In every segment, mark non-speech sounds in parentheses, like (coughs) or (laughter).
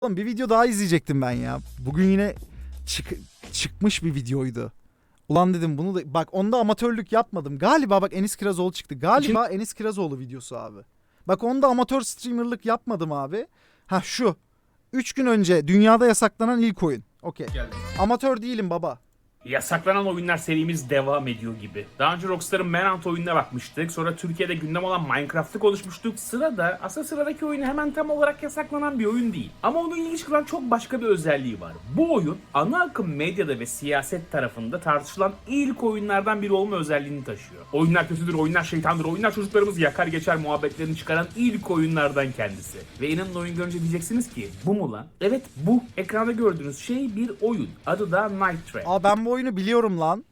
Oğlum bir video daha izleyecektim ben ya. Bugün yine çık- çıkmış bir videoydu. Ulan dedim bunu da bak onda amatörlük yapmadım. Galiba bak Enis Kirazoğlu çıktı. Galiba Enis Kirazoğlu videosu abi. Bak onda amatör streamerlık yapmadım abi. Ha şu. 3 gün önce dünyada yasaklanan ilk oyun. Okey. Amatör değilim baba. Yasaklanan oyunlar serimiz devam ediyor gibi. Daha önce Rockstar'ın Manhunt oyununa bakmıştık. Sonra Türkiye'de gündem olan Minecraft'ı konuşmuştuk. Sırada, aslında sıradaki oyun hemen tam olarak yasaklanan bir oyun değil. Ama onun ilginç kılan çok başka bir özelliği var. Bu oyun ana akım medyada ve siyaset tarafında tartışılan ilk oyunlardan biri olma özelliğini taşıyor. Oyunlar kötüdür, oyunlar şeytandır, oyunlar çocuklarımızı yakar geçer muhabbetlerini çıkaran ilk oyunlardan kendisi. Ve inanın oyun görünce diyeceksiniz ki bu mu lan? Evet bu. Ekranda gördüğünüz şey bir oyun. Adı da Night Trap. Aa ben bu oyunu biliyorum lan.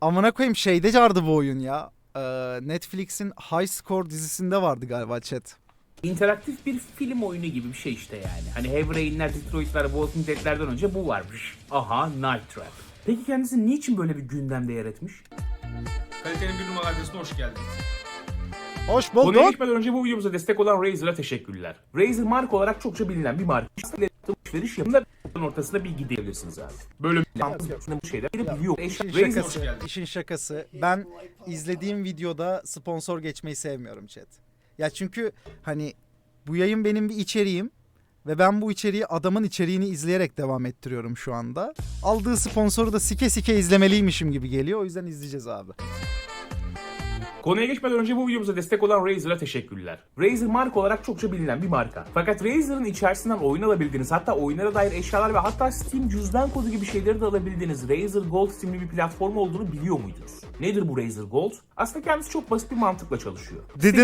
Amına koyayım şeyde vardı bu oyun ya. Ee, Netflix'in High Score dizisinde vardı galiba chat. interaktif bir film oyunu gibi bir şey işte yani. Hani Heavy Rain'ler, Detroit'ler, Walking Dead'lerden önce bu varmış. Aha Night Trap. Peki kendisi niçin böyle bir gündemde yer etmiş? Kalitenin bir numaralı adresine hoş geldin. Hoş Konuya bulduk. geçmeden önce bu videomuza destek olan Razer'a teşekkürler. Razer marka olarak çokça bilinen bir marka. Alışveriş yapımında ortasında bir gidebilirsiniz abi. Böyle bu şeyler biliyor. İşin Razer şakası, işin şakası. Ben izlediğim videoda sponsor geçmeyi sevmiyorum chat. Ya çünkü hani bu yayın benim bir içeriğim ve ben bu içeriği adamın içeriğini izleyerek devam ettiriyorum şu anda. Aldığı sponsoru da sike sike izlemeliymişim gibi geliyor. O yüzden izleyeceğiz abi. Konuya geçmeden önce bu videomuza destek olan Razer'a teşekkürler. Razer marka olarak çokça bilinen bir marka. Fakat Razer'ın içerisinden oyun alabildiğiniz, hatta oyunlara dair eşyalar ve hatta Steam cüzdan kodu gibi şeyleri de alabildiğiniz Razer Gold isimli bir platform olduğunu biliyor muydunuz? Nedir bu Razer Gold? Aslında kendisi çok basit bir mantıkla çalışıyor.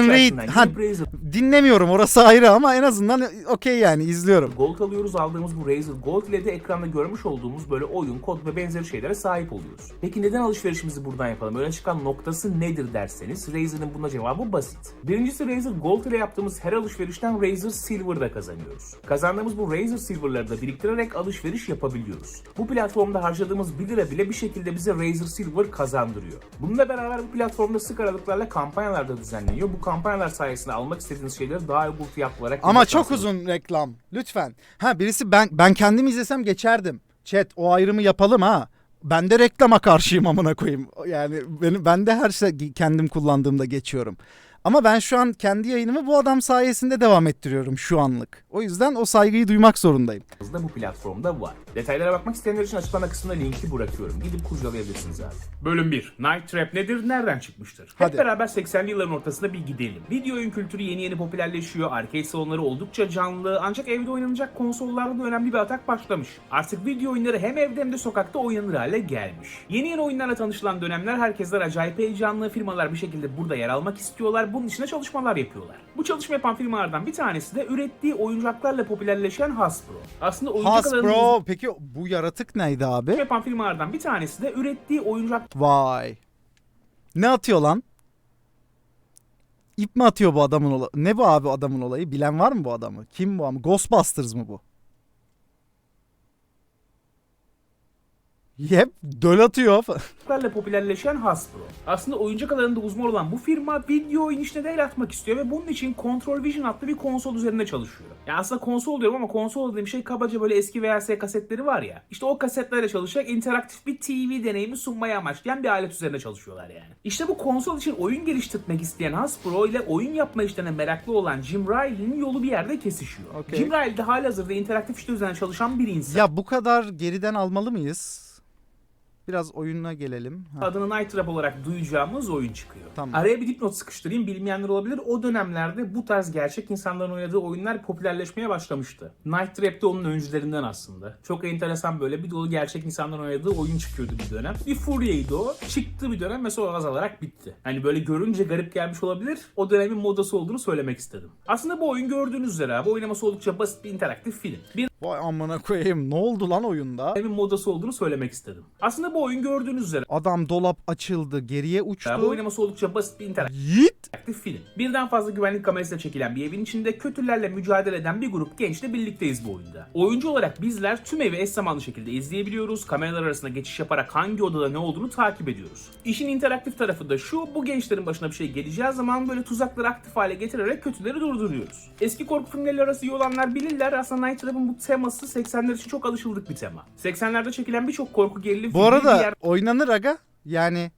Read. içerisinden Ha, Razer dinlemiyorum orası ayrı ama en azından okey yani izliyorum. Gold alıyoruz. Aldığımız bu Razer Gold ile de ekranda görmüş olduğumuz böyle oyun, kod ve benzeri şeylere sahip oluyoruz. Peki neden alışverişimizi buradan yapalım? Öne çıkan noktası nedir derseniz Razer'ın buna cevabı basit. Birincisi Razer Gold ile yaptığımız her alışverişten Razer Silver da kazanıyoruz. Kazandığımız bu Razer Silver'ları da biriktirerek alışveriş yapabiliyoruz. Bu platformda harcadığımız 1 lira bile bir şekilde bize Razer Silver kazandırıyor. Bununla beraber bu platformda sık aralıklarla kampanyalar da düzenleniyor. Bu kampanyalar sayesinde almak istediğiniz şeyleri daha uygun fiyatlı olarak Ama çok uzun reklam. Lütfen. Ha birisi ben ben kendim izlesem geçerdim. Chat o ayrımı yapalım ha. Ben de reklama karşıyım amına koyayım. Yani benim ben de her şey kendim kullandığımda geçiyorum. Ama ben şu an kendi yayınımı bu adam sayesinde devam ettiriyorum şu anlık. O yüzden o saygıyı duymak zorundayım. da bu platformda var. Detaylara bakmak isteyenler için açıklama kısmına linki bırakıyorum. Gidip kurcalayabilirsiniz abi. Bölüm 1. Night Trap nedir? Nereden çıkmıştır? Hep Hadi. beraber 80'li yılların ortasında bir gidelim. Video oyun kültürü yeni yeni popülerleşiyor. Arcade salonları oldukça canlı. Ancak evde oynanacak konsollarda da önemli bir atak başlamış. Artık video oyunları hem evde hem de sokakta oynanır hale gelmiş. Yeni yeni oyunlarla tanışılan dönemler herkesler acayip heyecanlı. Firmalar bir şekilde burada yer almak istiyorlar. Bunun için de çalışmalar yapıyorlar. Bu çalışma yapan firmalardan bir tanesi de ürettiği oyuncaklarla popülerleşen Hasbro. Aslında oyuncak Hasbro peki bu yaratık neydi abi? yapan firmalardan bir tanesi de ürettiği oyuncak Vay. Ne atıyor lan? İp mi atıyor bu adamın olayı? Ne bu abi adamın olayı? Bilen var mı bu adamı? Kim bu ama? Ghostbusters mı bu? Yep, döl atıyor. oyuncaklarla popülerleşen Hasbro. Aslında oyuncak alanında uzman olan bu firma video oyun işine de el atmak istiyor ve bunun için Control Vision adlı bir konsol üzerinde çalışıyor. Ya aslında konsol diyorum ama konsol dediğim şey kabaca böyle eski VHS kasetleri var ya. İşte o kasetlerle çalışarak interaktif bir TV deneyimi sunmaya amaçlayan bir alet üzerinde çalışıyorlar yani. İşte bu konsol için oyun geliştirmek isteyen Hasbro ile oyun yapma işlerine meraklı olan Jim Riley'nin yolu bir yerde kesişiyor. Okey. Jim Riley de halihazırda interaktif işte üzerine çalışan bir insan. ya bu kadar geriden almalı mıyız? Biraz oyununa gelelim. Ha. adını Night Trap olarak duyacağımız oyun çıkıyor. Tamam. Araya bir dipnot sıkıştırayım bilmeyenler olabilir. O dönemlerde bu tarz gerçek insanların oynadığı oyunlar popülerleşmeye başlamıştı. Night Trap de onun öncülerinden aslında. Çok enteresan böyle bir dolu gerçek insanların oynadığı oyun çıkıyordu bir dönem. Bir furyaydı o. Çıktı bir dönem ve sonra azalarak bitti. Hani böyle görünce garip gelmiş olabilir. O dönemin modası olduğunu söylemek istedim. Aslında bu oyun gördüğünüz üzere abi oynaması oldukça basit bir interaktif film. Bir Vay amına koyayım. Ne oldu lan oyunda? dönemin modası olduğunu söylemek istedim. Aslında bu oyun gördüğünüz üzere Adam dolap açıldı, geriye bu uçtu. oynaması oldukça basit bir interaktif Yiğit. film. Birden fazla güvenlik kamerasıyla çekilen bir evin içinde kötülerle mücadele eden bir grup gençle birlikteyiz bu oyunda. Oyuncu olarak bizler tüm evi eş zamanlı şekilde izleyebiliyoruz. Kameralar arasında geçiş yaparak hangi odada ne olduğunu takip ediyoruz. İşin interaktif tarafı da şu, bu gençlerin başına bir şey geleceği zaman böyle tuzakları aktif hale getirerek kötüleri durduruyoruz. Eski korku filmleri arası iyi olanlar bilirler. Aslında Night Trap'ın bu teması 80'ler için çok alışıldık bir tema. 80'lerde çekilen birçok korku gerilim Bu arada yer- oynanır aga. Yani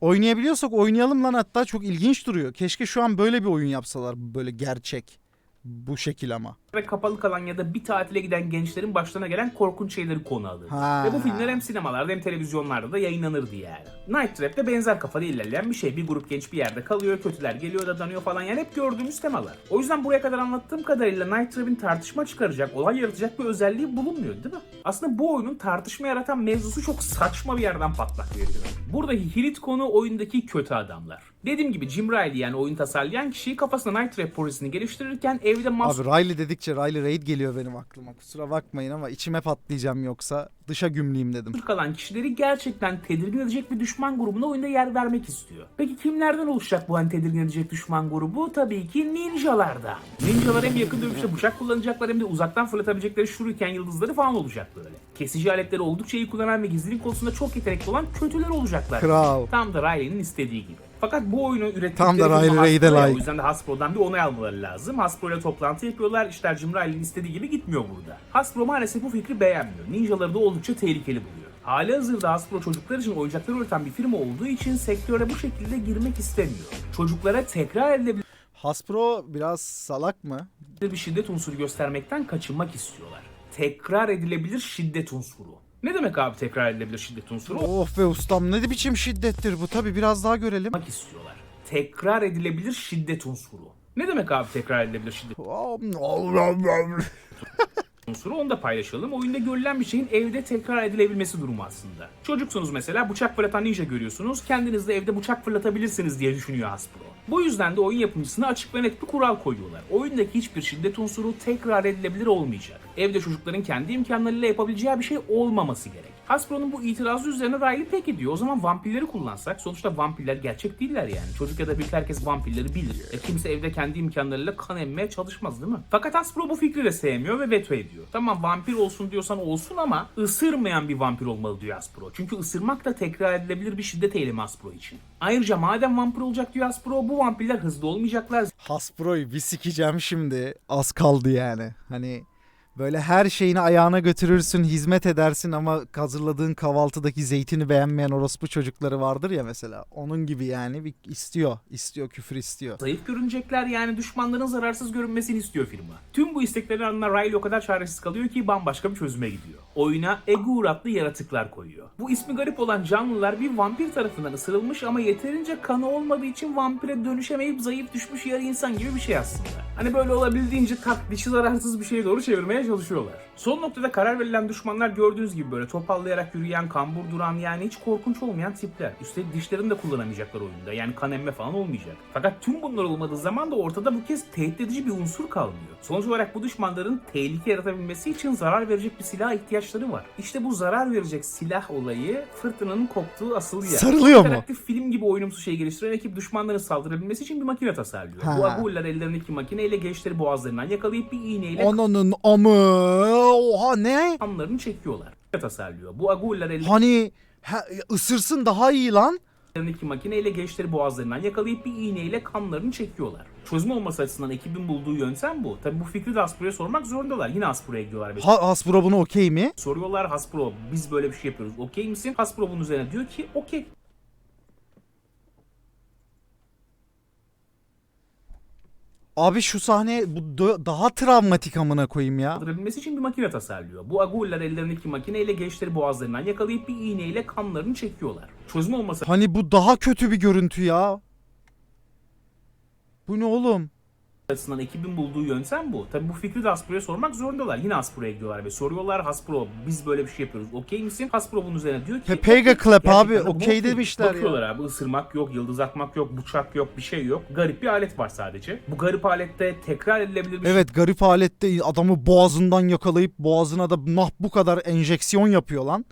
oynayabiliyorsak oynayalım lan hatta çok ilginç duruyor. Keşke şu an böyle bir oyun yapsalar böyle gerçek. Bu şekil ama. Ve kapalı kalan ya da bir tatile giden gençlerin başlarına gelen korkunç şeyleri konu alır. Ha. Ve bu filmler hem sinemalarda hem televizyonlarda da yayınlanırdı yani. Night Trap'te benzer kafada ilerleyen bir şey. Bir grup genç bir yerde kalıyor, kötüler geliyor da danıyor falan yani hep gördüğümüz temalar. O yüzden buraya kadar anlattığım kadarıyla Night Trap'in tartışma çıkaracak, olay yaratacak bir özelliği bulunmuyor değil mi? Aslında bu oyunun tartışma yaratan mevzusu çok saçma bir yerden patlak veriyor. Buradaki hilit konu oyundaki kötü adamlar. Dediğim gibi Jim Riley yani oyun tasarlayan kişi kafasında Night Trap projesini geliştirirken evde mas Abi Riley dedikçe Riley Raid geliyor benim aklıma. Kusura bakmayın ama içime patlayacağım yoksa dışa gümleyeyim dedim. kalan kişileri gerçekten tedirgin edecek bir düşman grubuna oyunda yer vermek istiyor. Peki kimlerden oluşacak bu hani tedirgin edecek düşman grubu? Tabii ki ninjalardan. Ninjalar hem yakın dövüşte bıçak kullanacaklar hem de uzaktan fırlatabilecekleri şuriken yıldızları falan olacak böyle. Kesici aletleri oldukça iyi kullanan ve gizlilik konusunda çok yetenekli olan kötüler olacaklar. Kral. Tam da Riley'nin istediği gibi. Fakat bu oyunu ürettikleri Tam da Riley layık. O yüzden de Hasbro'dan bir onay almaları lazım. Hasbro ile toplantı yapıyorlar. İşler Jim Riley'nin istediği gibi gitmiyor burada. Hasbro maalesef bu fikri beğenmiyor. Ninjaları da oldukça tehlikeli buluyor. Hali hazırda Hasbro çocuklar için oyuncaklar üreten bir firma olduğu için sektöre bu şekilde girmek istemiyor. Çocuklara tekrar edilebilir Hasbro biraz salak mı? bir şiddet unsuru göstermekten kaçınmak istiyorlar. Tekrar edilebilir şiddet unsuru. Ne demek abi tekrar edilebilir şiddet unsuru? Of be ustam ne biçim şiddettir bu tabi biraz daha görelim. Olmak istiyorlar. Tekrar edilebilir şiddet unsuru. Ne demek abi tekrar edilebilir şiddet unsuru onu da paylaşalım. Oyunda görülen bir şeyin evde tekrar edilebilmesi durumu aslında. Çocuksunuz mesela bıçak fırlatan ninja görüyorsunuz. Kendiniz de evde bıçak fırlatabilirsiniz diye düşünüyor Hasbro. Bu yüzden de oyun yapımcısına açık ve net bir kural koyuyorlar. Oyundaki hiçbir şiddet unsuru tekrar edilebilir olmayacak. Evde çocukların kendi imkanlarıyla yapabileceği bir şey olmaması gerek. Hasbro'nun bu itirazı üzerine Riley peki diyor. O zaman vampirleri kullansak. Sonuçta vampirler gerçek değiller yani. Çocuk ya da büyük herkes vampirleri bilir. E kimse evde kendi imkanlarıyla kan emmeye çalışmaz değil mi? Fakat Hasbro bu fikri de sevmiyor ve veto ediyor. Tamam vampir olsun diyorsan olsun ama ısırmayan bir vampir olmalı diyor Hasbro. Çünkü ısırmak da tekrar edilebilir bir şiddet eylemi Hasbro için. Ayrıca madem vampir olacak diyor Hasbro bu vampirler hızlı olmayacaklar. Hasbro'yu bir sikeceğim şimdi. Az kaldı yani. Hani böyle her şeyini ayağına götürürsün, hizmet edersin ama hazırladığın kahvaltıdaki zeytini beğenmeyen orospu çocukları vardır ya mesela. Onun gibi yani bir istiyor, istiyor, küfür istiyor. Zayıf görünecekler yani düşmanların zararsız görünmesini istiyor firma. Tüm bu isteklerin ardından Riley o kadar çaresiz kalıyor ki bambaşka bir çözüme gidiyor. Oyuna Egur adlı yaratıklar koyuyor. Bu ismi garip olan canlılar bir vampir tarafından ısırılmış ama yeterince kanı olmadığı için vampire dönüşemeyip zayıf düşmüş yarı insan gibi bir şey aslında. Hani böyle olabildiğince taklitçi zararsız bir şeye doğru çevirmeye çalışıyorlar. Son noktada karar verilen düşmanlar gördüğünüz gibi böyle topallayarak yürüyen, kambur duran yani hiç korkunç olmayan tipler. Üstelik dişlerini de kullanamayacaklar oyunda. Yani kan emme falan olmayacak. Fakat tüm bunlar olmadığı zaman da ortada bu kez tehdit edici bir unsur kalmıyor. Sonuç olarak bu düşmanların tehlike yaratabilmesi için zarar verecek bir silaha ihtiyaçları var. İşte bu zarar verecek silah olayı fırtınanın koptuğu asıl yer. Sarılıyor mu? İnteraktif film gibi oyunumsu şey geliştiren ekip düşmanların saldırabilmesi için bir makine tasarlıyor. Ha. Bu agullar ellerindeki makineyle gençleri boğazlarından yakalayıp bir iğneyle Ananın amı. Oha ne? kanlarını çekiyorlar. tasarlıyor. Bu agullar Hani ha, ısırsın daha iyi lan. ellerindeki makineyle gençleri boğazlarından yakalayıp bir iğneyle kanlarını çekiyorlar. Çözüm olması açısından ekibin bulduğu yöntem bu. Tabi bu fikri de Hasbro'ya sormak zorundalar. Yine Hasbro'ya gidiyorlar ve Ha, Hasbro bunu okey mi? soruyorlar Hasbro biz böyle bir şey yapıyoruz okey misin? Hasbro bunun üzerine diyor ki okey. Abi şu sahne bu da- daha travmatik amına koyayım ya. kaldırabilmesi için bir makine tasarlıyor. Bu agullar ellerindeki makineyle gençleri boğazlarından yakalayıp bir iğneyle kanlarını çekiyorlar. Çözüm olması Hani bu daha kötü bir görüntü ya. Bu ne oğlum? Açısından ekibin bulduğu yöntem bu. Tabii bu fikri de Hasbro'ya sormak zorundalar. Yine Hasbro'ya gidiyorlar ve soruyorlar Hasbro biz böyle bir şey yapıyoruz. Okey misin? Hasbro bunun üzerine diyor ki Pe- Pega Clap Gerçekten abi, okey demişler ya. Bakıyorlar abi ısırmak yok, yıldız atmak yok, bıçak yok, bir şey yok. Garip bir alet var sadece. Bu garip alette tekrar edilebilir bir Evet garip alette adamı boğazından yakalayıp boğazına da nah bu kadar enjeksiyon yapıyor lan.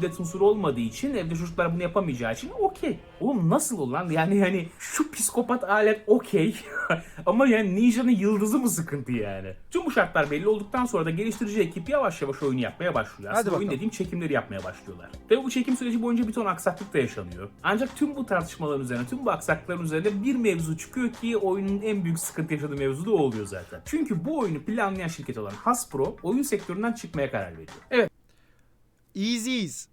Şiddet unsuru olmadığı için evde çocuklar bunu yapamayacağı için okey. Oğlum nasıl olan yani yani şu psikopat alet okey (laughs) ama yani Ninja'nın yıldızı mı sıkıntı yani? Tüm bu şartlar belli olduktan sonra da geliştirici ekip yavaş yavaş oyunu yapmaya başlıyor. Aslında oyun dediğim çekimleri yapmaya başlıyorlar. Ve bu çekim süreci boyunca bir ton aksaklık da yaşanıyor. Ancak tüm bu tartışmaların üzerine, tüm bu aksaklıkların üzerine bir mevzu çıkıyor ki oyunun en büyük sıkıntı yaşadığı mevzu da o oluyor zaten. Çünkü bu oyunu planlayan şirket olan Hasbro oyun sektöründen çıkmaya karar veriyor. Evet Easy's.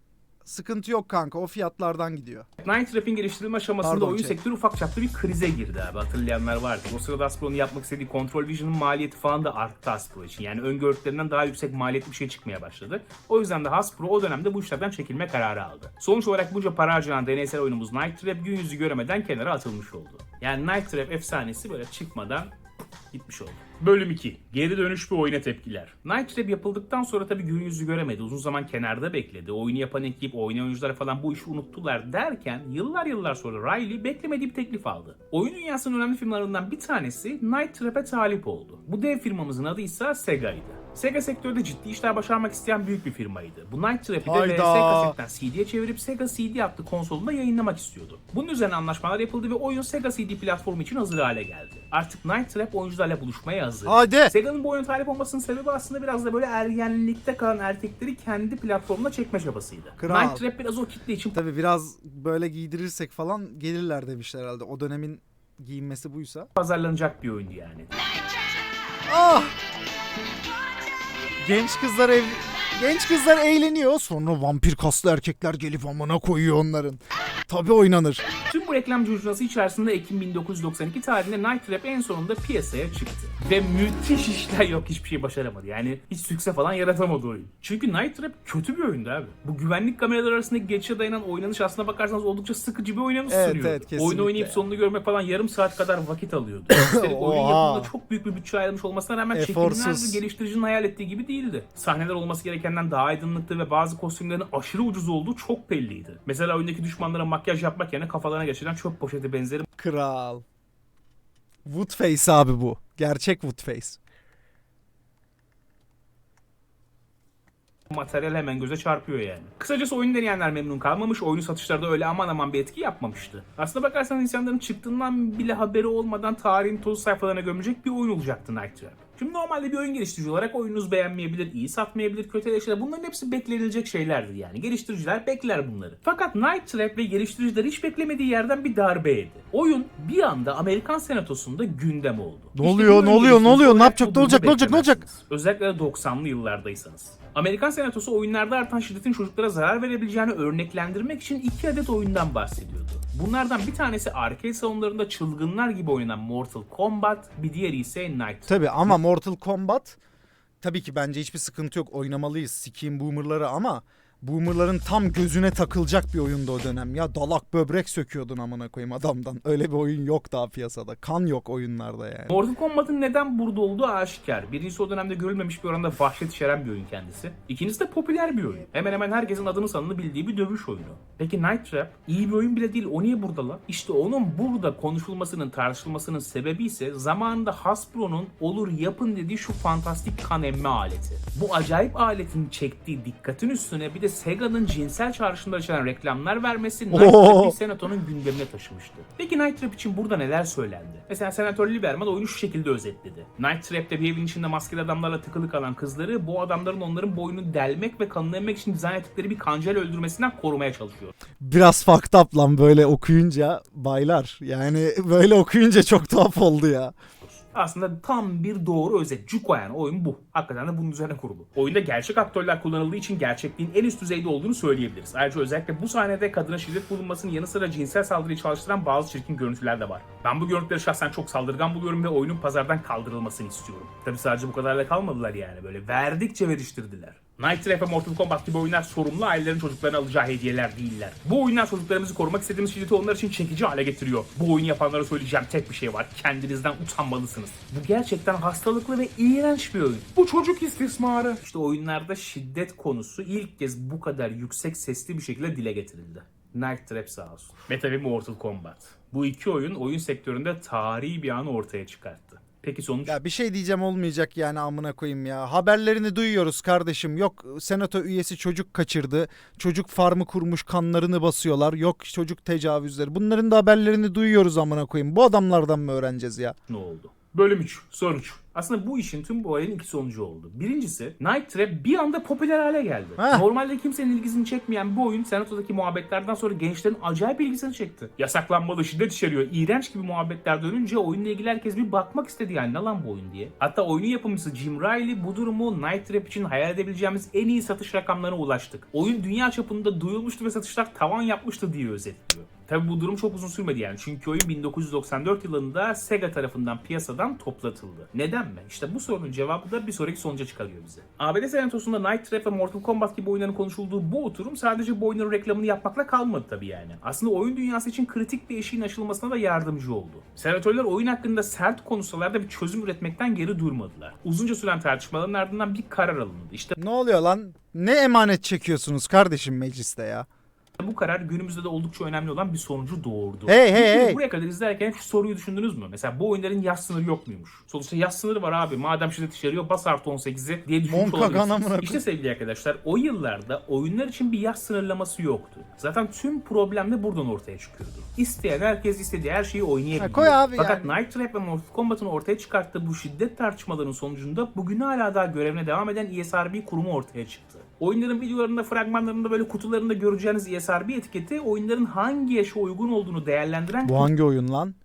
Sıkıntı yok kanka o fiyatlardan gidiyor. Night Trap'in geliştirilme aşamasında Pardon, oyun şey. sektörü ufak çaplı bir krize girdi abi hatırlayanlar vardır. O sırada Hasbro'nun yapmak istediği Control Vision'ın maliyeti falan da arttı Hasbro için. Yani öngördüklerinden daha yüksek maliyetli bir şey çıkmaya başladı. O yüzden de Hasbro o dönemde bu işlerden çekilme kararı aldı. Sonuç olarak bunca para harcanan deneysel oyunumuz Night Trap gün yüzü göremeden kenara atılmış oldu. Yani Night Trap efsanesi böyle çıkmadan gitmiş oldu. Bölüm 2. Geri dönüş ve oyuna tepkiler. Night Trap yapıldıktan sonra tabii gün yüzü göremedi. Uzun zaman kenarda bekledi. Oyunu yapan ekip, oynayan oyuncular falan bu işi unuttular derken yıllar yıllar sonra Riley beklemediği bir teklif aldı. Oyun dünyasının önemli firmalarından bir tanesi Night Trap'e talip oldu. Bu dev firmamızın adı ise Sega'ydı. Sega sektörde ciddi işler başarmak isteyen büyük bir firmaydı. Bu Night Trap'i de. VS kasetten CD'ye çevirip Sega CD adlı konsolunda yayınlamak istiyordu. Bunun üzerine anlaşmalar yapıldı ve oyun Sega CD platformu için hazır hale geldi. Artık Night Trap oyuncularla buluşmaya hazır. Hadi. Sega'nın bu oyuna talip olmasının sebebi aslında biraz da böyle ergenlikte kalan erkekleri kendi platformuna çekme çabasıydı. Kral. Night Trap biraz o kitle için Tabi biraz böyle giydirirsek falan gelirler demişler herhalde. O dönemin giyinmesi buysa. pazarlanacak bir oyundu yani. Ah! Genç kızlar ev Genç kızlar eğleniyor. Sonra vampir kaslı erkekler gelip amına koyuyor onların. Tabi oynanır. Tüm bu reklam curcunası içerisinde Ekim 1992 tarihinde Night Trap en sonunda piyasaya çıktı. Ve müthiş işler yok hiçbir şey başaramadı. Yani hiç sükse falan yaratamadı oyun. Çünkü Night Trap kötü bir oyundu abi. Bu güvenlik kameraları arasındaki geçişe dayanan oynanış aslına bakarsanız oldukça sıkıcı bir oynanış Evet, sunuyordu. evet, kesinlikle. Oyunu oynayıp sonunu görmek falan yarım saat kadar vakit alıyordu. (coughs) Üstelik oyun yapımında çok büyük bir bütçe ayrılmış olmasına rağmen çekimler geliştiricinin hayal ettiği gibi değildi. Sahneler olması gerekenden daha aydınlıktı ve bazı kostümlerin aşırı ucuz olduğu çok belliydi. Mesela oyundaki düşmanlara makyaj yapmak yerine kafalarına geçiren çöp poşeti benzeri Kral. Woodface abi bu. Gerçek Woodface. Materyal hemen göze çarpıyor yani. Kısacası oyun deneyenler memnun kalmamış, oyunu satışlarda öyle aman aman bir etki yapmamıştı. Aslına bakarsanız insanların çıktığından bile haberi olmadan tarihin toz sayfalarına gömecek bir oyun olacaktı Night Trap. Şimdi normalde bir oyun geliştirici olarak oyununuz beğenmeyebilir, iyi satmayabilir, kötü eleştiriler. Bunların hepsi beklenilecek şeylerdir yani. Geliştiriciler bekler bunları. Fakat Night Trap ve geliştiriciler hiç beklemediği yerden bir darbe yedi. Oyun bir anda Amerikan senatosunda gündem oldu. Ne İşte oluyor, bir ne oluyor, ne oluyor, ne yapacak, ne olacak, ne olacak, ne olacak? Özellikle de 90'lı yıllardaysanız. Amerikan Senatosu oyunlarda artan şiddetin çocuklara zarar verebileceğini örneklendirmek için iki adet oyundan bahsediyordu. Bunlardan bir tanesi arcade salonlarında çılgınlar gibi oynanan Mortal Kombat, bir diğeri ise Night. Tabi ama Mortal Kombat tabii ki bence hiçbir sıkıntı yok. Oynamalıyız. Sikiyim boomerları ama boomerların tam gözüne takılacak bir oyundu o dönem. Ya dalak böbrek söküyordun amına koyayım adamdan. Öyle bir oyun yok daha piyasada. Kan yok oyunlarda yani. Mortal Kombat'ın neden burada olduğu aşikar. Birincisi o dönemde görülmemiş bir oranda vahşet içeren bir oyun kendisi. İkincisi de popüler bir oyun. Hemen hemen herkesin adını sanını bildiği bir dövüş oyunu. Peki Night Trap iyi bir oyun bile değil. O niye burada lan? İşte onun burada konuşulmasının, tartışılmasının sebebi ise zamanında Hasbro'nun olur yapın dediği şu fantastik kan emme aleti. Bu acayip aletin çektiği dikkatin üstüne bir de Sega'nın cinsel çağrışımlar içeren reklamlar vermesi Night. Trap'i Senato'nun gündemine taşımıştı. Peki Night Trap için burada neler söylendi? Mesela Senatör Lieberman oyunu şu şekilde özetledi. Night Trap'te bir evin içinde maskeli adamlarla tıkılı kalan kızları bu adamların onların boynunu delmek ve kanını emmek için dizayn ettikleri bir kancayla öldürmesinden korumaya çalışıyor. Biraz fucked up lan böyle okuyunca baylar. Yani böyle okuyunca çok tuhaf oldu ya. Aslında tam bir doğru özet. Cuko yani oyun bu. Hakikaten de bunun üzerine kurulu. Oyunda gerçek aktörler kullanıldığı için gerçekliğin en üst düzeyde olduğunu söyleyebiliriz. Ayrıca özellikle bu sahnede kadına şiddet bulunmasının yanı sıra cinsel saldırıyı çalıştıran bazı çirkin görüntüler de var. Ben bu görüntüleri şahsen çok saldırgan buluyorum ve oyunun pazardan kaldırılmasını istiyorum. Tabi sadece bu kadarla kalmadılar yani böyle verdikçe veriştirdiler. Night Trap ve Mortal Kombat gibi oyunlar sorumlu ailelerin çocuklarına alacağı hediyeler değiller. Bu oyunlar çocuklarımızı korumak istediğimiz şiddeti onlar için çekici hale getiriyor. Bu oyunu yapanlara söyleyeceğim tek bir şey var. Kendinizden utanmalısınız. Bu gerçekten hastalıklı ve iğrenç bir oyun. Bu çocuk istismarı. İşte oyunlarda şiddet konusu ilk kez bu kadar yüksek sesli bir şekilde dile getirildi. Night Trap sağ olsun. Ve tabii Mortal Kombat. Bu iki oyun oyun sektöründe tarihi bir anı ortaya çıkarttı. Peki sonuç? Ya bir şey diyeceğim olmayacak yani amına koyayım ya. Haberlerini duyuyoruz kardeşim. Yok senato üyesi çocuk kaçırdı. Çocuk farmı kurmuş kanlarını basıyorlar. Yok çocuk tecavüzleri. Bunların da haberlerini duyuyoruz amına koyayım. Bu adamlardan mı öğreneceğiz ya? ne oldu? Bölüm 3. Sonuç. Aslında bu işin tüm bu olayın iki sonucu oldu. Birincisi Night Trap bir anda popüler hale geldi. Heh. Normalde kimsenin ilgisini çekmeyen bu oyun Senato'daki muhabbetlerden sonra gençlerin acayip ilgisini çekti. Yasaklanmalı, şiddet içeriyor, iğrenç gibi muhabbetler dönünce oyunla ilgili herkes bir bakmak istedi yani ne lan bu oyun diye. Hatta oyunun yapımcısı Jim Riley bu durumu Night Trap için hayal edebileceğimiz en iyi satış rakamlarına ulaştık. Oyun dünya çapında duyulmuştu ve satışlar tavan yapmıştı diye özetliyor. Tabi bu durum çok uzun sürmedi yani. Çünkü oyun 1994 yılında Sega tarafından piyasadan toplatıldı. Neden mi? İşte bu sorunun cevabı da bir sonraki sonuca çıkarıyor bize. ABD Senatosu'nda Night Trap ve Mortal Kombat gibi oyunların konuşulduğu bu oturum sadece bu oyunların reklamını yapmakla kalmadı tabi yani. Aslında oyun dünyası için kritik bir eşiğin aşılmasına da yardımcı oldu. Senatörler oyun hakkında sert konuşsalar bir çözüm üretmekten geri durmadılar. Uzunca süren tartışmaların ardından bir karar alındı. İşte Ne oluyor lan? Ne emanet çekiyorsunuz kardeşim mecliste ya? Bu karar günümüzde de oldukça önemli olan bir sonucu doğurdu. Hey, hey, Çünkü hey. Buraya kadar izlerken şu soruyu düşündünüz mü? Mesela bu oyunların yaş sınırı yok muymuş? Sonuçta yaş sınırı var abi. Madem şiddet içeriyor bas artı 18'i diye düşünmüş olabilirsiniz. İşte sevgili arkadaşlar o yıllarda oyunlar için bir yaş sınırlaması yoktu. Zaten tüm problem de buradan ortaya çıkıyordu. İsteyen herkes istediği her şeyi oynayabiliyor. Ha, koy abi Fakat yani. Night Trap ve Mortal Kombat'ın ortaya çıkarttığı bu şiddet tartışmalarının sonucunda bugün hala daha görevine devam eden ESRB kurumu ortaya çıktı. Oyunların videolarında, fragmanlarında böyle kutularında göreceğiniz ESRB etiketi oyunların hangi yaşa uygun olduğunu değerlendiren Bu hangi oyun lan?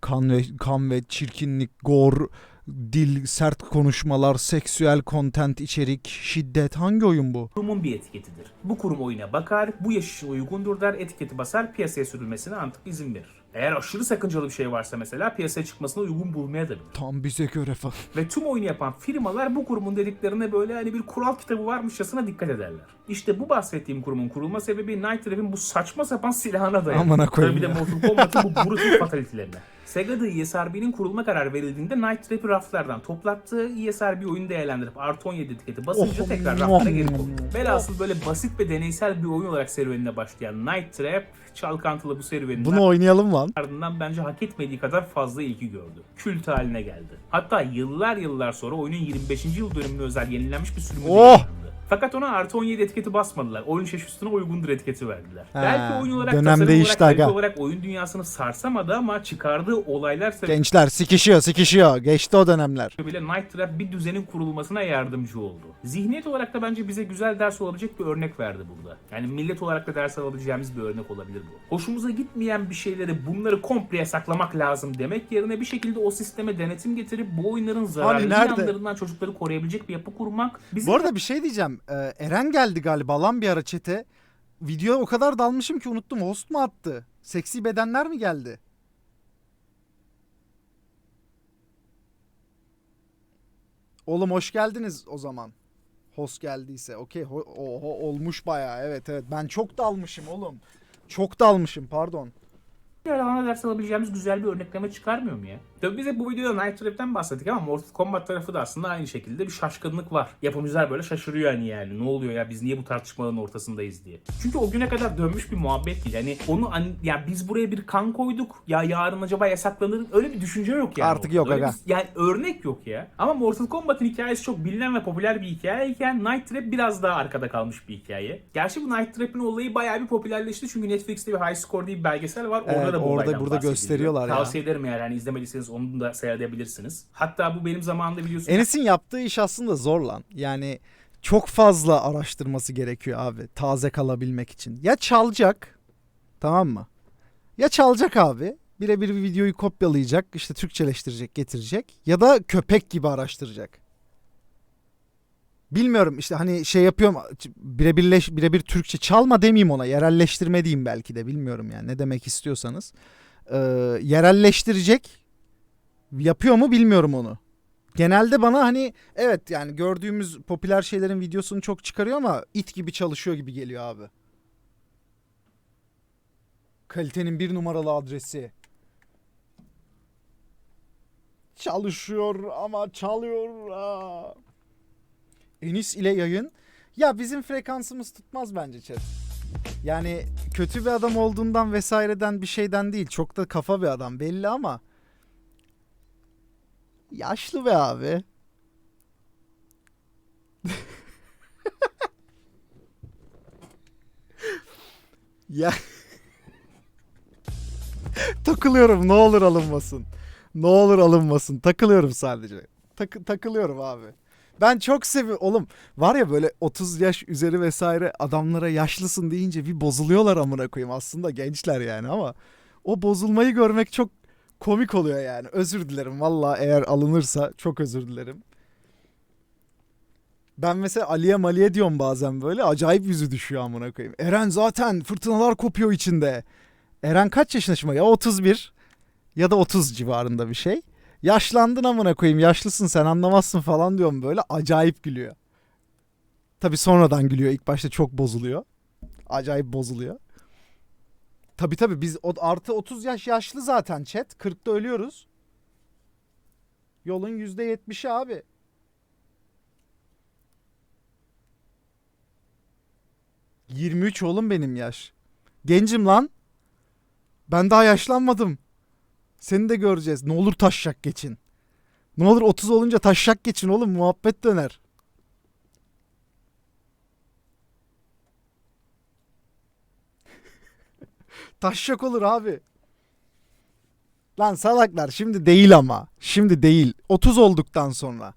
Kan ve kan ve çirkinlik, gor, dil, sert konuşmalar, seksüel content içerik, şiddet hangi oyun bu? kurumun bir etiketidir. Bu kurum oyuna bakar, bu yaş için uygundur der, etiketi basar, piyasaya sürülmesine artık izin verir. Eğer aşırı sakıncalı bir şey varsa mesela piyasaya çıkmasına uygun bulmaya da bilir. Tam bize göre falan. Ve tüm oyunu yapan firmalar bu kurumun dediklerine böyle hani bir kural kitabı varmışçasına dikkat ederler. İşte bu bahsettiğim kurumun kurulma sebebi Night Trap'in bu saçma sapan silahına dayanıyor. Amına koyayım Tabii bir de. Mortal Kombat'ın bu brutal fatality'lerine. Sega'da ESRB'nin kurulma kararı verildiğinde Night Trap'i raflardan toplattı. ESRB oyunu değerlendirip artı 17 etiketi basınca tekrar raflara geri koydu. Velhasıl böyle basit ve deneysel bir oyun olarak serüvenine başlayan Night Trap çalkantılı bu serüveninden Bunu oynayalım lan. ardından bence hak etmediği kadar fazla ilgi gördü. Kült haline geldi. Hatta yıllar yıllar sonra oyunun 25. yıl dönümüne özel yenilenmiş bir sürümü Oh! Fakat ona artı 17 etiketi basmadılar. Oyun üstüne uygundur etiketi verdiler. Ha, Belki oyun olarak, dönem tasarım değişti olarak, aga. olarak oyun dünyasını sarsamadı ama çıkardığı olaylar Gençler sikişiyor sikişiyor. Geçti o dönemler. sebebiyle Night Trap bir düzenin kurulmasına yardımcı oldu. Zihniyet olarak da bence bize güzel ders olabilecek bir örnek verdi burada. Yani millet olarak da ders alabileceğimiz bir örnek olabilir bu. Hoşumuza gitmeyen bir şeyleri bunları komple yasaklamak lazım demek yerine bir şekilde o sisteme denetim getirip bu oyunların zararlı yanlarından çocukları koruyabilecek bir yapı kurmak bizim Bu arada bir şey diyeceğim. Ee, Eren geldi galiba lan bir ara çete. Video o kadar dalmışım ki unuttum. Host mu attı? Seksi bedenler mi geldi? Oğlum hoş geldiniz o zaman. Host geldiyse. Okey. Ho- olmuş bayağı. Evet evet. Ben çok dalmışım oğlum. Çok dalmışım pardon. alana ders alabileceğimiz güzel bir örnekleme çıkarmıyor mu ya? Tabii biz hep bu videoda Night Trap'ten bahsettik ama Mortal Kombat tarafı da aslında aynı şekilde bir şaşkınlık var. Yapımcılar böyle şaşırıyor hani yani. Ne oluyor ya biz niye bu tartışmaların ortasındayız diye. Çünkü o güne kadar dönmüş bir muhabbet değil. Hani onu hani, ya biz buraya bir kan koyduk. Ya yarın acaba yasaklanır. Öyle bir düşünce yok yani. Artık yok Öyle aga. bir- yani örnek yok ya. Ama Mortal Kombat'ın hikayesi çok bilinen ve popüler bir hikayeyken Night Trap biraz daha arkada kalmış bir hikaye. Gerçi bu Night Trap'in olayı bayağı bir popülerleşti çünkü Netflix'te bir High Score diye bir belgesel var. Orada Evet, da bu orada- burada gösteriyorlar ya. Tavsiye ederim eğer hani izlemediyseniz onu da seyredebilirsiniz. Hatta bu benim zamanında biliyorsunuz. Enes'in yaptığı iş aslında zor lan. Yani çok fazla araştırması gerekiyor abi taze kalabilmek için. Ya çalacak tamam mı? Ya çalacak abi birebir bir videoyu kopyalayacak işte Türkçeleştirecek getirecek ya da köpek gibi araştıracak. Bilmiyorum işte hani şey yapıyorum birebirleş birebir Türkçe çalma demeyeyim ona yerelleştirme diyeyim belki de bilmiyorum yani ne demek istiyorsanız. Ee, yerelleştirecek yapıyor mu bilmiyorum onu. Genelde bana hani evet yani gördüğümüz popüler şeylerin videosunu çok çıkarıyor ama it gibi çalışıyor gibi geliyor abi. Kalitenin bir numaralı adresi. Çalışıyor ama çalıyor. Enis ile yayın. Ya bizim frekansımız tutmaz bence chat. Yani kötü bir adam olduğundan vesaireden bir şeyden değil. Çok da kafa bir adam belli ama yaşlı be abi. (laughs) ya (laughs) takılıyorum ne olur alınmasın. Ne olur alınmasın. Takılıyorum sadece. Tak- takılıyorum abi. Ben çok seviyorum. Oğlum var ya böyle 30 yaş üzeri vesaire adamlara yaşlısın deyince bir bozuluyorlar amına koyayım. Aslında gençler yani ama o bozulmayı görmek çok komik oluyor yani. Özür dilerim valla eğer alınırsa çok özür dilerim. Ben mesela Ali'ye Mali'ye diyorum bazen böyle acayip yüzü düşüyor amına koyayım. Eren zaten fırtınalar kopuyor içinde. Eren kaç yaşında şimdi? Ya 31 ya da 30 civarında bir şey. Yaşlandın amına koyayım yaşlısın sen anlamazsın falan diyorum böyle acayip gülüyor. Tabi sonradan gülüyor ilk başta çok bozuluyor. Acayip bozuluyor. Tabi tabi biz o, artı 30 yaş yaşlı zaten chat 40'ta ölüyoruz. Yolun %70'i abi. ...23 oğlum benim yaş. Gencim lan. Ben daha yaşlanmadım. Seni de göreceğiz. Ne olur taşşak geçin. Ne olur 30 olunca taşşak geçin oğlum muhabbet döner. Taşşak olur abi. Lan salaklar şimdi değil ama. Şimdi değil. 30 olduktan sonra.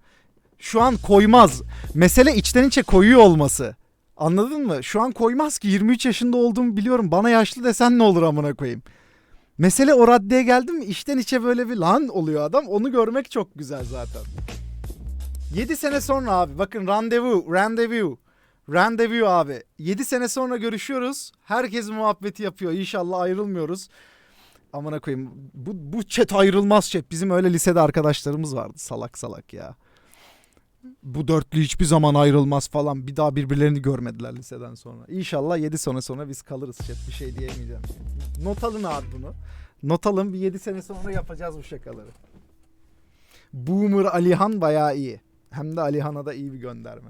Şu an koymaz. Mesele içten içe koyuyor olması. Anladın mı? Şu an koymaz ki 23 yaşında olduğumu biliyorum. Bana yaşlı desen ne olur amına koyayım. Mesele o raddeye geldi mi içten içe böyle bir lan oluyor adam. Onu görmek çok güzel zaten. 7 sene sonra abi bakın randevu, randevu. Randevu abi. 7 sene sonra görüşüyoruz. Herkes muhabbeti yapıyor. İnşallah ayrılmıyoruz. Amına koyayım. Bu, bu chat ayrılmaz chat. Bizim öyle lisede arkadaşlarımız vardı. Salak salak ya. Bu dörtlü hiçbir zaman ayrılmaz falan. Bir daha birbirlerini görmediler liseden sonra. İnşallah 7 sene sonra biz kalırız chat. Bir şey diyemeyeceğim. Not alın abi bunu. Not alın bir 7 sene sonra yapacağız bu şakaları. Boomer Alihan bayağı iyi. Hem de Alihan'a da iyi bir gönderme.